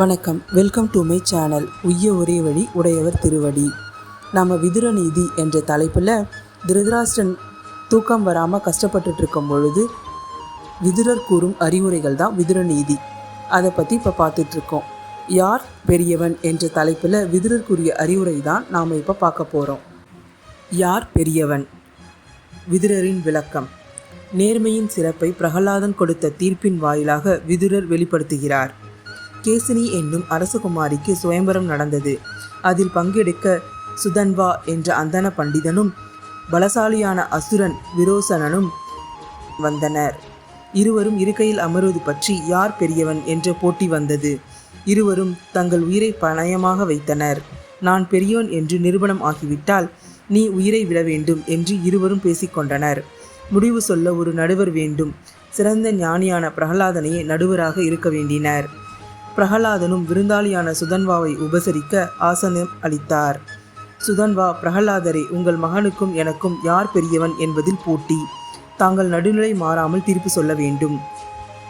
வணக்கம். Welcome to my channel உய்ய ஒரே வழி உடையவர் திருவடி. நம்ம விதுரநீதி என்ற தலைப்பில் திருதராஷ்டன் தூக்கம் வராமல் கஷ்டப்பட்டுட்டு இருக்கும் பொழுது விதுரர் கூறும் அறிவுரைகள் தான் விதுரநீதி அதை பற்றி இப்போ பார்த்துட்ருக்கோம் யார் பெரியவன் என்ற தலைப்பில் விதுரர்க்குரிய அறிவுரை தான் நாம் இப்போ பார்க்க போகிறோம் யார் பெரியவன்? விதுரரின் விளக்கம். நேர்மையின் சிறப்பை பிரகலாதன் கொடுத்த தீர்ப்பின் வாயிலாக விதுரர் வெளிப்படுத்துகிறார். கேசினி என்னும் அரசகுமாரிக்கு சுயம்பரம் நடந்தது. அதில் பங்கெடுக்க சுதன்வா என்ற அந்தன பண்டிதனும் பலசாலியான அசுரன் விரோசனனும் வந்தனர். இருவரும் இருக்கையில் அமர்வது பற்றி யார் பெரியவன் என்ற போட்டி வந்தது. இருவரும் தங்கள் உயிரை பணயமாக வைத்தனர். நான் பெரியவன் என்று நிரூபணம் ஆகிவிட்டால் நீ உயிரை விட வேண்டும் என்று இருவரும் பேசிக்கொண்டனர் முடிவு சொல்ல ஒரு நடுவர் வேண்டும். சிறந்த ஞானியான பிரகலாதனையே நடுவராக இருக்க வேண்டினர். பிரகலாதனும் விருந்தாளியான சுதன்வாவை உபசரிக்க ஆசனம் அளித்தார். சுதன்வா பிரகலாதரே உங்கள் மகனுக்கும் எனக்கும் யார் பெரியவன் என்பதில் போட்டி. தாங்கள் நடுநிலை மாறாமல் தீர்ப்பு சொல்ல வேண்டும்.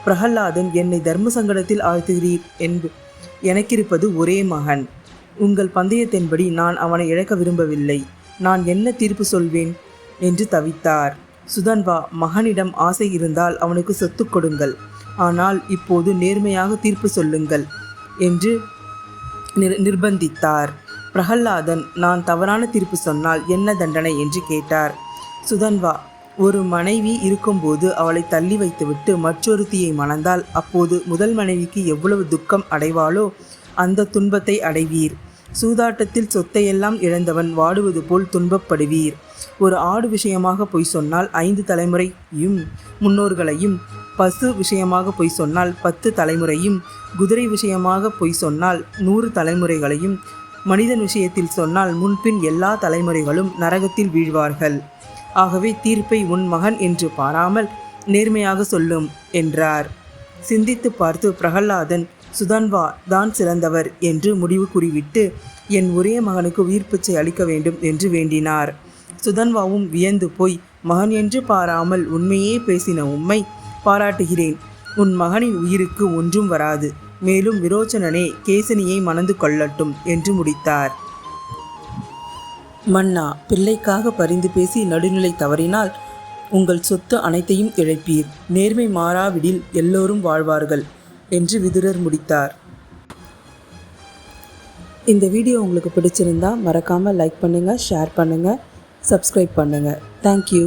பிரகலாதன் என்னை தர்ம சங்கடத்தில் ஆழ்த்துகிறீர் என்பு எனக்கிருப்பது ஒரே மகன். உங்கள் பந்தயத்தின்படி நான் அவனை இழக்க விரும்பவில்லை. நான் என்ன தீர்ப்பு சொல்வேன்? என்று தவித்தார். சுதன்வா மகனிடம் ஆசை இருந்தால் அவனுக்கு சொத்து கொடுங்கள். ஆனால் இப்போது நேர்மையாக தீர்ப்பு சொல்லுங்கள் என்று நிர் நிர்பந்தித்தார். பிரகல்லாதன் நான் தவறான தீர்ப்பு சொன்னால் என்ன தண்டனை என்று கேட்டார். சுதன்வா ஒரு மனைவி இருக்கும்போது அவளை தள்ளி வைத்துவிட்டு மற்றொருத்தியை மணந்தால் அப்போது முதல் மனைவிக்கு எவ்வளவு துக்கம் அடைவாளோ அந்த துன்பத்தை அடைவீர். சூதாட்டத்தில் சொத்தையெல்லாம் இழந்தவன் வாடுவது போல் துன்பப்படுவீர். ஒரு ஆடு விஷயமாக பொய் சொன்னால் ஐந்து தலைமுறையும் முன்னோர்களையும் பசு விஷயமாக பொய் சொன்னால் பத்து தலைமுறையும் குதிரை விஷயமாக பொய் சொன்னால் நூறு தலைமுறைகளையும் மனிதன் விஷயத்தில் சொன்னால் முன்பின் எல்லா தலைமுறைகளும் நரகத்தில் வீழ்வார்கள். ஆகவே தீர்ப்பை உன் மகன் என்று பாராமல் நேர்மையாக சொல்லும் என்றார். சிந்தித்து பார்த்து பிரகல்லாதன் சுதன்வா தான் சிறந்தவர் என்று முடிவு கூறிவிட்டு என் ஒரே மகனுக்கு உயிர் பிச்சை அளிக்க வேண்டும் என்று வேண்டினார். சுதன்வாவும் வியந்து போய் மகன் என்று பாராமல் உண்மையே பேசின உண்மை பாராட்டுகிறேன். உன் மகனின் உயிருக்கு ஒன்றும் வராது. மேலும் விரோச்சனனே கேசனியை மணந்து கொள்ளட்டும் என்று முடித்தார். மன்னா பிள்ளைக்காக பரிந்து பேசி நடுநிலை தவறினால் உங்கள் சொத்து அனைத்தையும் இழப்பீர். நேர்மை மாறாவிடில் எல்லோரும் வாழ்வார்கள் என்று விதுரர் முடித்தார். இந்த வீடியோ உங்களுக்கு பிடிச்சிருந்தா மறக்காமல் லைக் பண்ணுங்கள் ஷேர் பண்ணுங்கள் சப்ஸ்கிரைப் பண்ணுங்கள் தேங்க்யூ